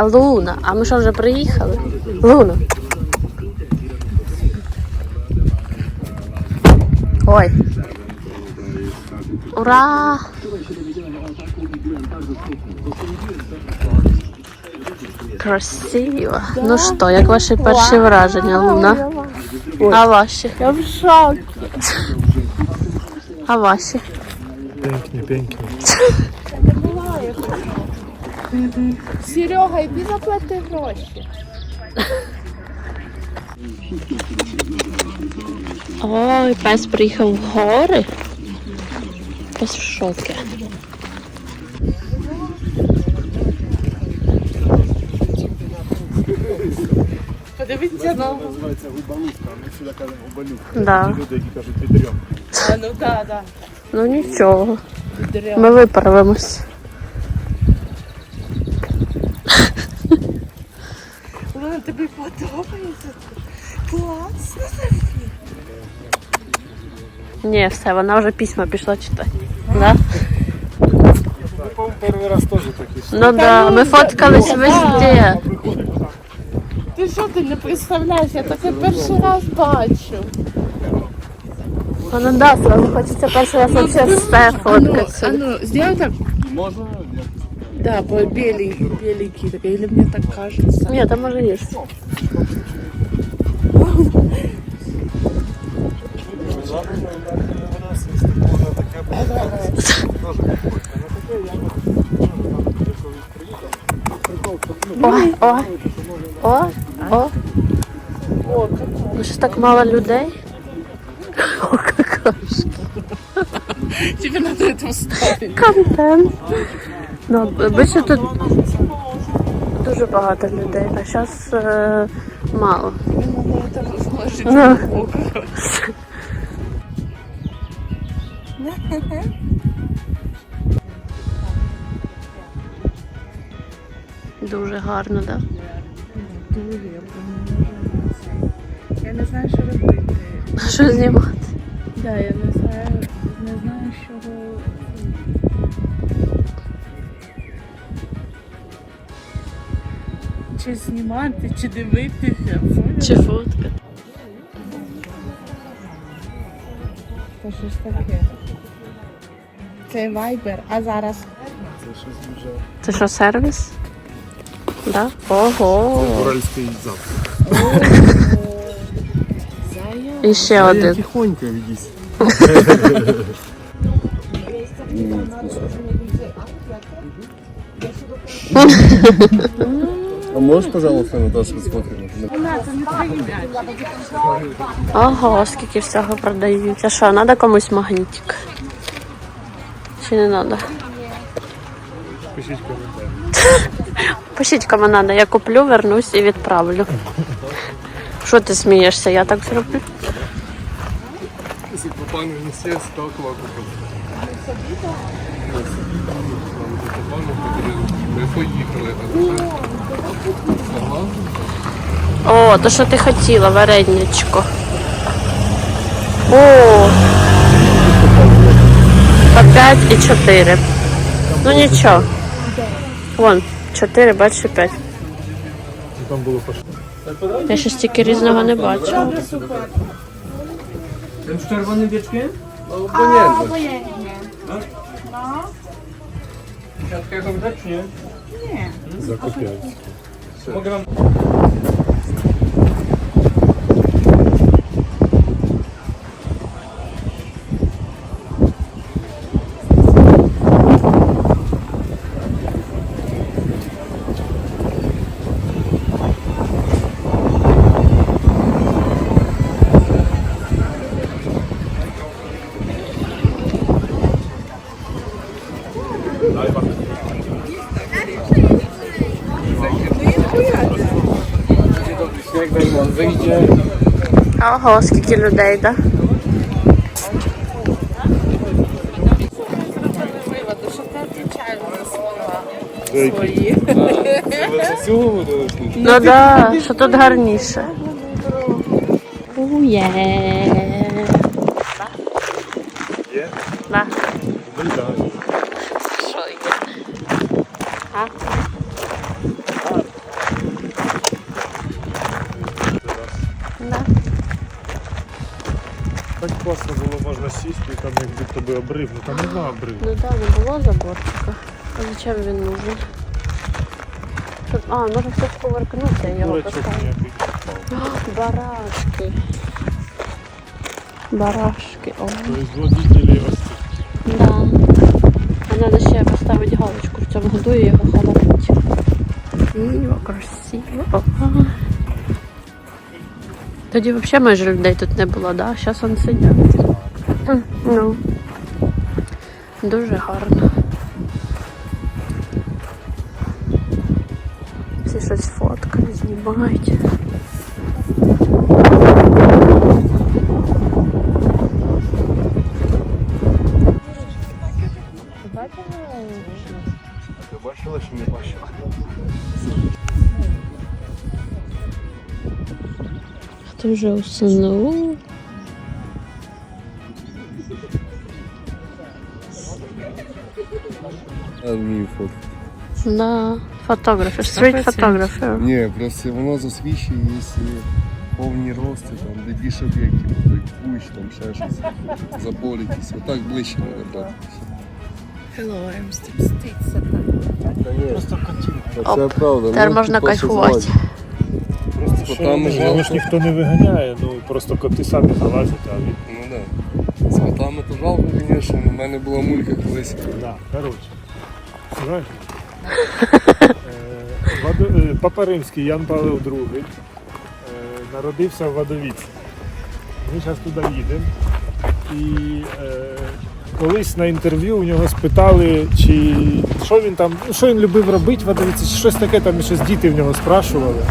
Луна, а ми що вже приїхали? Луна. Ой. Ура! Красиво. Ну що, як ваші перші враження, Луна? А ваші? Я в шокі. А ваші? Пенькні, пенькні. Серега, іди заплати гроші. Ой, пес приїхав в гори. Пес в шокі. Подивіться на Називається губалушка, а ми сюди кажемо губалюк. Да. Ті люди, які кажуть підрьом. А, ну да, да. Ну нічого. Ми виправимось. тобі подобається? Класно. Ні, все, вона вже письма пішла читати. Да? Ми, по-моєму, перший раз теж такі. Ну да, ми фоткались везде. Ти що ти не представляєш? Я таке перший раз бачу. Вона да, сразу хочеться перший раз вообще все фоткати. А ну, сделай так. Можна? як? Да, бо белый, беленький такой, или мне так кажется. Ні, там може є. Можна таке буде. Теж прикольно. Ну, таке я би колись приїхав. Прикол, щоб, ну, О, о, о, о. Ну щось так мало людей. О, какашки. Тебе надо это вставить. Контент. Ну, більше тут дуже багато людей, а зараз е, мало. Ну. Дуже гарно, так? Дуже, я не. Я не знаю, що робити. Що знімати? Да, я не знаю, не знаю, що чи знімати, чи дивитися. Чи фоткати? Це що ж таке? Це вайбер, а зараз Це щось дуже Це що, сервіс? Да? Ого. уральський запах. І ще один. тихонько відійсь. Можешь, пожалуйста, Наташа, сфоткать? Ого, скільки всього продають. А що, треба комусь магнітик? Чи не треба? Пишіть коментар. Пишіть кому треба, я куплю, вернусь і відправлю. Що ти смієшся? Я так зроблю. Если папа не к вам. і поїхали. О, то що ти хотіла, вареничко. О! По 5 і 4. Ну нічого. Вон, 4, бачиш, 5. Там було по Я ще стільки різного не бачу. Ten z czerwonym wieczkiem? Обоняння. Siatka jakąś dać, czy nie? Закупляють. Mogę wam... Wyjdzie. Ого, скільки людей, так? Да? Цього буде Ну да, що тут гарніше. Ує. Є? Да. Що є? А? Класно було, можна сісти, і там як будто би обрив, ну там нема обриву. Ну да, не було заборчика. А зачем він нужен? Щоб... А, може хтось поверкнувся і його не впав. Барашки. Барашки, о. Тобто водителі ось цих. Да. А надо ще поставити галочку в цьому году і його холодити. Красиво, красиво. Ага. Тоді взагалі майже людей тут не було, да? Зараз вони сидять. Ну. Дуже гарно. Всі щось фоткають, знімають. Хто вже уснув? Я вмію фото. Да. Фотографер, стріт фотографер. Ні, просто воно засвічує, якщо повні рости, там, де більше об'єктів, той кущ, там ще щось, заполітись. Отак ближче треба брати. Hello, I'm Steve Stitch. Просто котів. Це правда. Тепер можна кайфувати. Просто Котам ну, його ж ніхто не виганяє, ну просто коти самі залазять, а він. Ну да. З котами то жалко, звісно, у мене була мулька колись. Да, коротше. Знаєш? Е, е, Папа Римський Ян Павло II е, народився в Вадовіці. Ми зараз туди їдемо. І е, колись на інтерв'ю у нього спитали, чи що він там, ну, що він любив робити в Вадовіці, чи щось таке там, і щось діти в нього спрашували.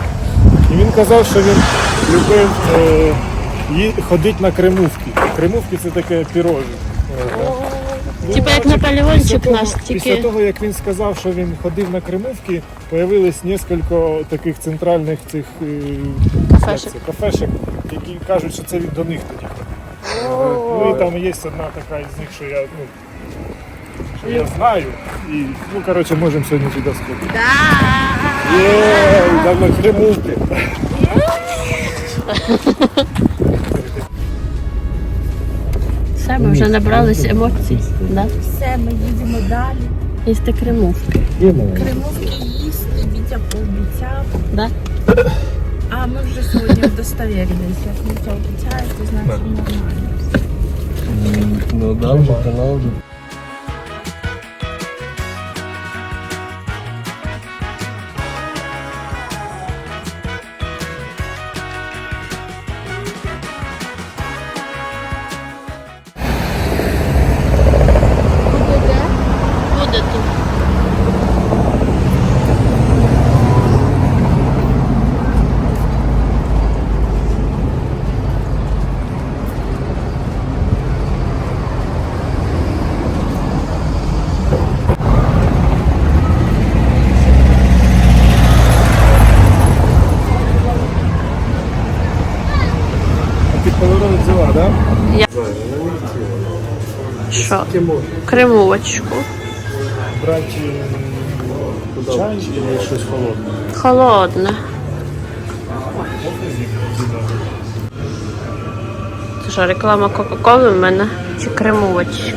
І він казав, що він любив е, ходити на кремувки. Кремувки це таке пірожі. Ну, Типа як Наполеончик після того- наш, Після тільки- того, як він сказав, що він ходив на Кремувки, появилось кілька таких центральних цих е, Кафешек. як це, кафешек, які кажуть, що це від до них тоді. Ну і там є одна така із них, що я, ну, що я знаю. І, ну, коротше, можемо сьогодні туди сходити. Є, йдемо на Кремувки. Все, ми вже набрались емоцій. Да? Все, ми їдемо далі. Їсти кремувки. Кремовки їсти, Вітя пообіцяв. Да? А ми вже сьогодні удостовірились. Як Вітя обіцяє, то значить нормально. Ну да, вже канал Що? Кремовочку. Брати чай чи щось холодне? Холодне. Це що, реклама Кока-Коли в мене? Чи кремовочки?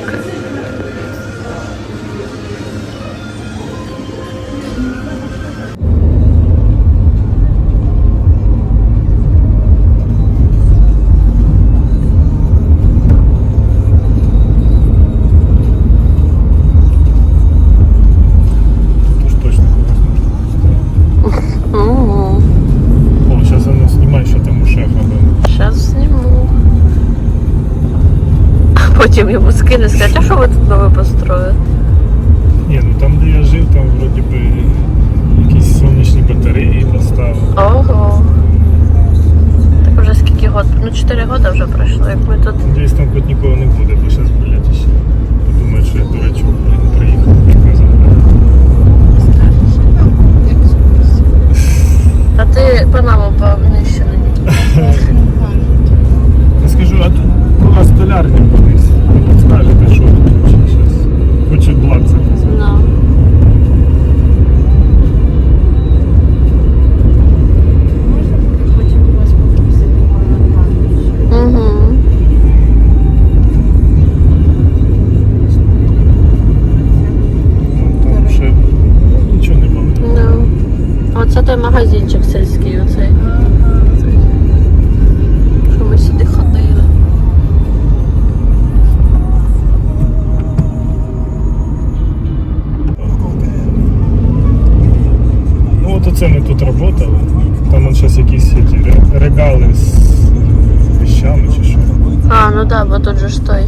Потім йому а що ви тут нове построїли? Ні, ну там, де я жив, там вроді би якісь сонячні батареї поставили. Ого. Так уже скільки год? Ну 4 роки вже пройшло, як ми тут. Десь там хоч нікого не буде, бо зараз, блядь, ще подумають, що я дурачок, блін, приїхав. А ти Панаму повнищений. Я скажу, а тут була столярня живе.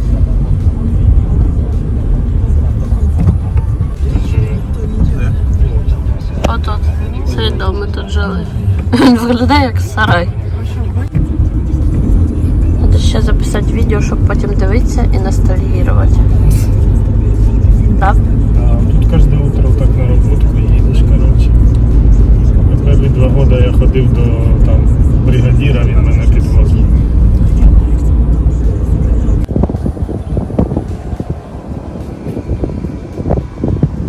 Отут. Цей дом ми тут жили. Він виглядає як сарай. Треба ще записати відео, щоб потім дивитися і ностальгірувати. Так? Тут кожне утро так на роботку їдеш, коротше. Перші два роки я ходив до там бригадіра, він мене підвозив.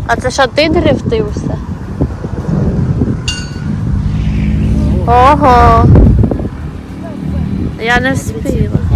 А це що ти дрифтився? Ого. Я не встигла.